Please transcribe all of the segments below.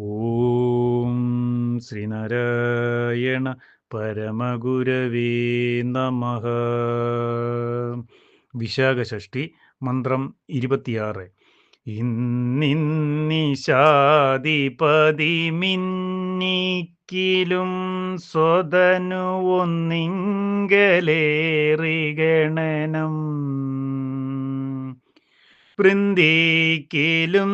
ഓം ശ്രീനാരായണ പരമഗുരവേ നമ. വിശാഖഷ്ടി മന്ത്രം ഇരുപത്തിയാറ്. ഇന്നിന്നിശാധിപതി മിന്നിക്കിലും സ്വതനു ഒന്നിങ്കലേറിഗണനം വൃന്ദിക്കിലും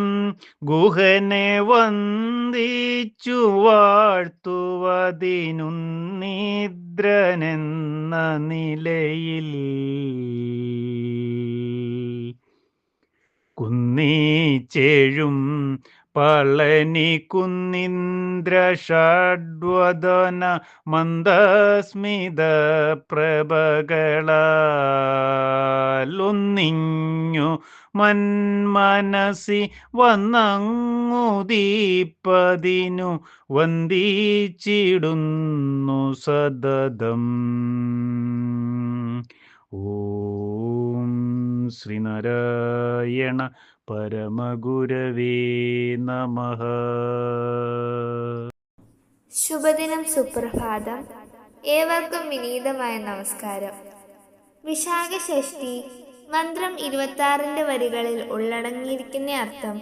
ഗുഹനെ വന്ദിച്ചു വാഴ്ത്തുവതിനു നിദ്രനെന്ന നിലയിൽ. കുന്നീച്ചേഴും പളനി കുന്നിന്ദ്ര ഷഡ്വദന മന്ദസ്മിത പ്രഭകളൊന്നിഞ്ഞു മന്മനസി വന്നങ്ങുദീപ്പതിനു വന്ദിച്ചിടുന്നു സതതം ഓം ശ്രീനാരായണ പരമഗുരവേ നമ ശുഭദിനം സുപ്രഭാതം. ഏവർക്കും വിനീതമായ നമസ്കാരം. വിശാഖ ഷഷ്ടി മന്ത്രം ഇരുപത്തി ആറിന്റെ വരികളിൽ ഉള്ളടങ്ങിയിരിക്കുന്ന അർത്ഥം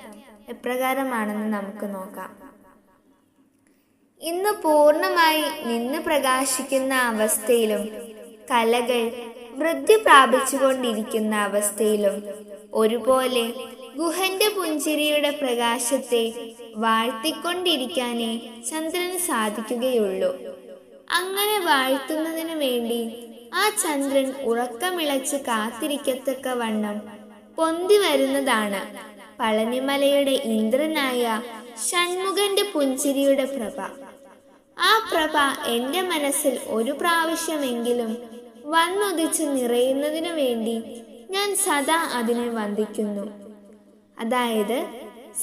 എപ്രകാരമാണെന്ന് നമുക്ക് നോക്കാം. ഇന്ന് പൂർണമായി നിന്ന് പ്രകാശിക്കുന്ന അവസ്ഥയിലും കലകൾ വൃദ്ധി പ്രാപിച്ചുകൊണ്ടിരിക്കുന്ന അവസ്ഥയിലും ഒരുപോലെ ഗുഹന്റെ പുഞ്ചിരിയുടെ പ്രകാശത്തെ വാഴ്ത്തിക്കൊണ്ടിരിക്കാനേ ചന്ദ്രന് സാധിക്കുകയുള്ളൂ. അങ്ങനെ വാഴ്ത്തുന്നതിനു വേണ്ടി ആ ചന്ദ്രൻ ഉറക്കമിളച്ച് കാത്തിരിക്കത്തക്ക വണ്ണം പൊന്തി വരുന്നതാണ്. പളനിമലയുടെ ഇന്ദ്രനായ ഷൺമുഖന്റെ പുഞ്ചിരിയുടെ പ്രഭ. ആ പ്രഭ എന്റെ മനസ്സിൽ ഒരു പ്രാവശ്യമെങ്കിലും വന്നുദിച്ച് നിറയുന്നതിനു വേണ്ടി ഞാൻ സദാ അതിനെ വന്ദിക്കുന്നു. അതായത്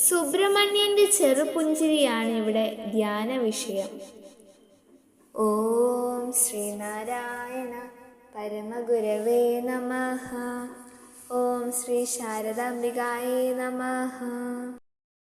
സുബ്രഹ്മണ്യന്റെ ചെറുപുഞ്ചിരിയാണ് ഇവിടെ ധ്യാന വിഷയം ഓം ശ്രീനാരായണ പരമഗുരവേ നമ. ഓം ശ്രീ ശാരദാംബികായേ നമ.